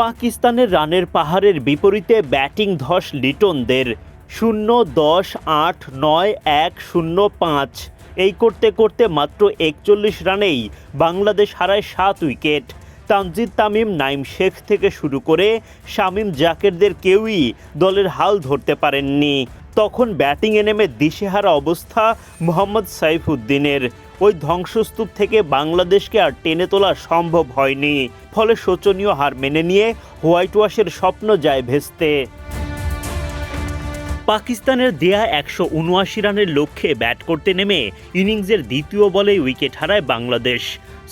পাকিস্তানের রানের পাহাড়ের বিপরীতে ব্যাটিং ধস লিটনদের। শূন্য দশ, আট, নয়, এক, শূন্য, পাঁচ। এই করতে করতে মাত্র একচল্লিশ রানেই বাংলাদেশ হারায় সাত উইকেট। তানজিদ তামিম, নাইম শেখ থেকে শুরু করে শামিম জাকেরদের কেউই দলের হাল ধরতে পারেননি। তখন ব্যাটিংয়ে নেমে দিশেহারা অবস্থা মোহাম্মদ সাইফুদ্দিনের। ওই ধ্বংসস্তূপ থেকে বাংলাদেশকে আর টেনে তোলা সম্ভব হয়নি। ফলে শোচনীয় হার মেনে নিয়ে হোয়াইট ওয়াশের স্বপ্ন যায় ভেস্তে। পাকিস্তানের দেয়া একশো উনআশি রানের লক্ষ্যে ব্যাট করতে নেমে ইনিংসের দ্বিতীয় বলে উইকেট হারায় বাংলাদেশ।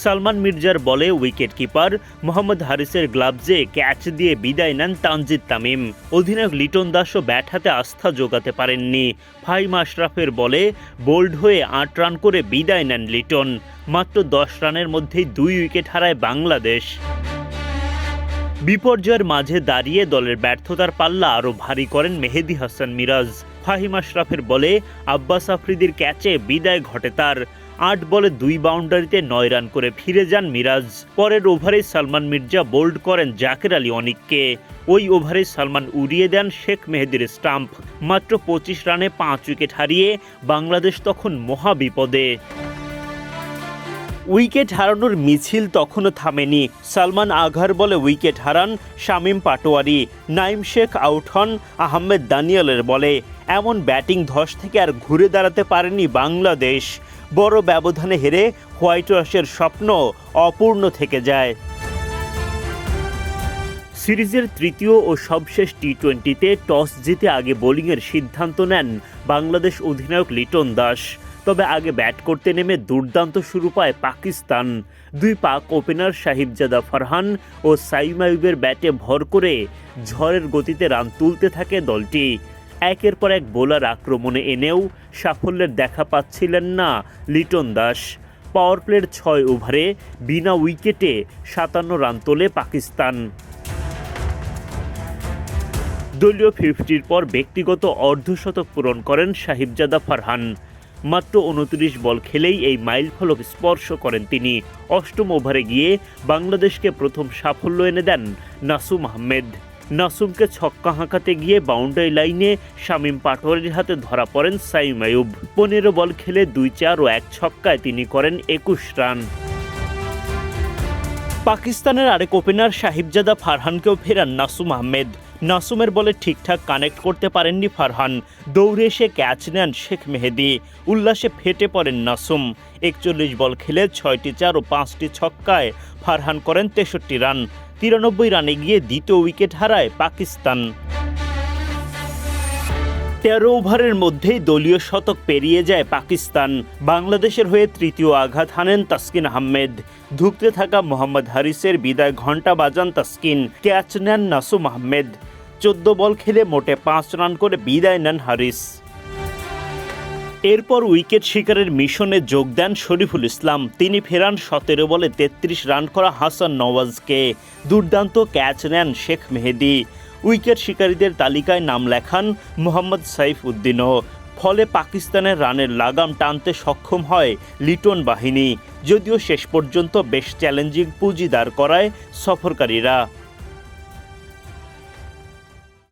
সালমান মির্জার বলে উইকেট কিপার মোহাম্মদ হারিসের গ্লাভসে ক্যাচ দিয়ে বিদায় নেন তানজিদ তামিম। অধিনায়ক লিটন দাসও ব্যাট হাতে আস্থা জোগাতে পারেননি। ফাইম আশরাফের বলে বোল্ড হয়ে আট রান করে বিদায় নেন লিটন। মাত্র দশ রানের মধ্যেই দুই উইকেট হারায় বাংলাদেশ। বিপর্যয়ের মাঝে দাঁড়িয়ে দলের ব্যর্থতার পাল্লা আরও ভারী করেন মেহেদি হাসান মিরাজ। ফাহিম আশরাফের বলে আব্বাস আফ্রিদির ক্যাচে বিদায় ঘটে তার। আট বলে দুই বাউন্ডারিতে নয় রান করে ফিরে যান মিরাজ। পরের ওভারে সালমান মির্জা বোল্ড করেন জাকের আলী অনিককে। ওই ওভারে সালমান উড়িয়ে দেন শেখ মেহেদির স্টাম্প। মাত্র পঁচিশ রানে পাঁচ উইকেট হারিয়ে বাংলাদেশ তখন মহা বিপদে উইকেট হারানোর মিছিল তখনও থামেনি। সালমান আঘার বলে উইকেট হারান শামীম পাটোয়ারি। নাইম শেখ আউট হন আহমেদ দানিয়ালের বলে। এমন ব্যাটিং ধস থেকে আর ঘুরে দাঁড়াতে পারেনি বাংলাদেশ। বড় ব্যবধানে হেরে হোয়াইট ওয়াশের স্বপ্ন অপূর্ণ থেকে যায়। সিরিজের তৃতীয় ও সবশেষ টি টোয়েন্টিতে টস জিতে আগে বোলিংয়ের সিদ্ধান্ত নেন বাংলাদেশ অধিনায়ক লিটন দাস। তবে আগে ব্যাট করতে নেমে দুর্দান্ত শুরু পায় পাকিস্তান। দুই পাক ওপেনার সাহিবজাদা ফারহান ও সাইম আইয়ুবের ব্যাটে ভর করে ঝড়ের গতিতে রান তুলতে থাকে দলটি। একের পর এক বোলার আক্রমণে এনেও সাফল্যের দেখা পাচ্ছিলেন না লিটন দাস। পাওয়ার প্লের ছয় ওভারে বিনা উইকেটে সাতান্ন রান তোলে পাকিস্তান। দলীয় ফিফটির পর ব্যক্তিগত অর্ধশতক পূরণ করেন সাহিবজাদা ফারহান। মাত্র উনত্রিশ বল খেলেই এই মাইল ফলক স্পর্শ করেন তিনি। অষ্টম ওভারে গিয়ে বাংলাদেশকে প্রথম সাফল্য এনে দেন নাসুম আহমেদ। নাসুমকে ছক্কা হাঁকাতে গিয়ে বাউন্ডারি লাইনে শামীম পাটোয়ারির হাতে ধরা পড়েন সাইম আয়ুব পনেরো বল খেলে দুই চার ও এক ছক্কায় তিনি করেন একুশ রান। পাকিস্তানের আরেক ওপেনার সাহিবজাদা ফারহানকেও ফেরান নাসুম আহমেদ। নাসুমের বলে ঠিকঠাক কানেক্ট করতে পারেননি ফারহান। দৌড়ে এসে ক্যাচ নেন শেখ মেহেদি। উল্লাসে ফেটে পড়েন নাসুম। একচল্লিশ বল খেলে ছয়টি চার ও পাঁচটি ছক্কায় ফারহান করেন তেষট্টি রান। তিরানব্বই রানে গিয়ে দ্বিতীয় উইকেট হারায় পাকিস্তান। তেরো ওভারের মধ্যেই দলীয় শতক পেরিয়ে যায় পাকিস্তান। বাংলাদেশের হয়ে তৃতীয় আঘাত হানেন তাসকিন আহমেদ। ধুকতে থাকা মোহাম্মদ হারিসের বিদায় ঘণ্টা বাজান তাসকিন। ক্যাচ নেন নাসুম আহমেদ। চোদ্দ বল খেলে মোটে পাঁচ রান করে বিদায় নেন হারিস। এরপর উইকেট শিকারের মিশনে যোগ দেন শরীফুল ইসলাম। তিনি ফেরান সতেরো বলে তেত্রিশ রান করা হাসান নওয়াজকে। দুর্দান্ত ক্যাচ নেন শেখ মেহেদি। উইকেট শিকারীদের তালিকায় নাম লেখান মোহাম্মদ সাইফ উদ্দিনও। ফলে পাকিস্তানের রানের লাগাম টানতে সক্ষম হয় লিটন বাহিনী। যদিও শেষ পর্যন্ত বেশ চ্যালেঞ্জিং পুঁজি দাঁড় করায় সফরকারীরা।